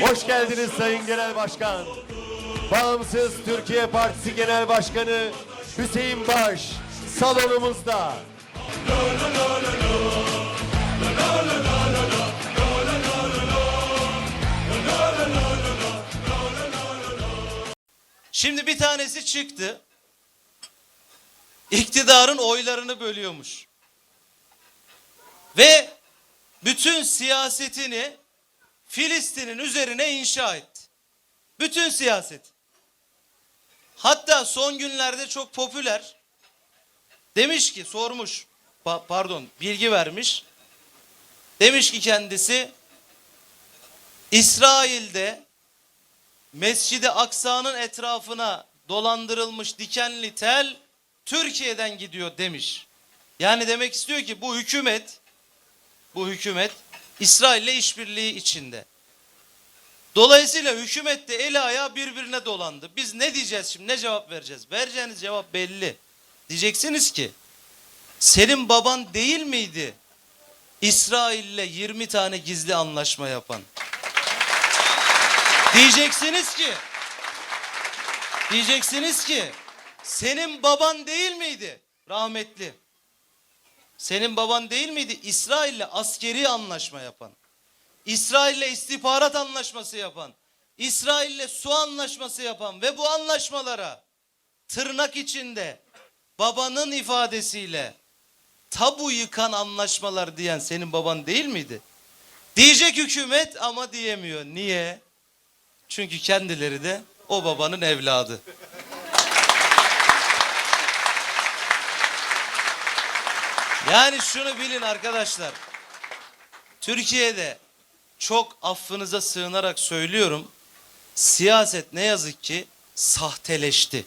Hoş geldiniz Sayın Genel Başkan. Bağımsız Türkiye Partisi Genel Başkanı Hüseyin Baş salonumuzda. Şimdi bir tanesi çıktı. İktidarın oylarını bölüyormuş. Ve bütün siyasetini Filistin'in üzerine inşa etti. Bütün siyaset. Hatta son günlerde çok popüler. Demiş ki sormuş pa- pardon bilgi vermiş. Demiş ki kendisi İsrail'de Mescid-i Aksa'nın etrafına dolandırılmış dikenli tel Türkiye'den gidiyor demiş. Yani demek istiyor ki bu hükümet bu hükümet İsrail'le işbirliği içinde. Dolayısıyla hükümet de eli ayağı birbirine dolandı. Biz ne diyeceğiz şimdi? Ne cevap vereceğiz? Vereceğiniz cevap belli. Diyeceksiniz ki senin baban değil miydi İsrail'le 20 tane gizli anlaşma yapan? Diyeceksiniz ki diyeceksiniz ki senin baban değil miydi rahmetli? Senin baban değil miydi İsrail'le askeri anlaşma yapan? İsrail'le istihbarat anlaşması yapan? İsrail'le su anlaşması yapan ve bu anlaşmalara tırnak içinde babanın ifadesiyle tabu yıkan anlaşmalar diyen senin baban değil miydi? Diyecek hükümet ama diyemiyor. Niye? Çünkü kendileri de o babanın evladı. Yani şunu bilin arkadaşlar. Türkiye'de çok affınıza sığınarak söylüyorum. Siyaset ne yazık ki sahteleşti.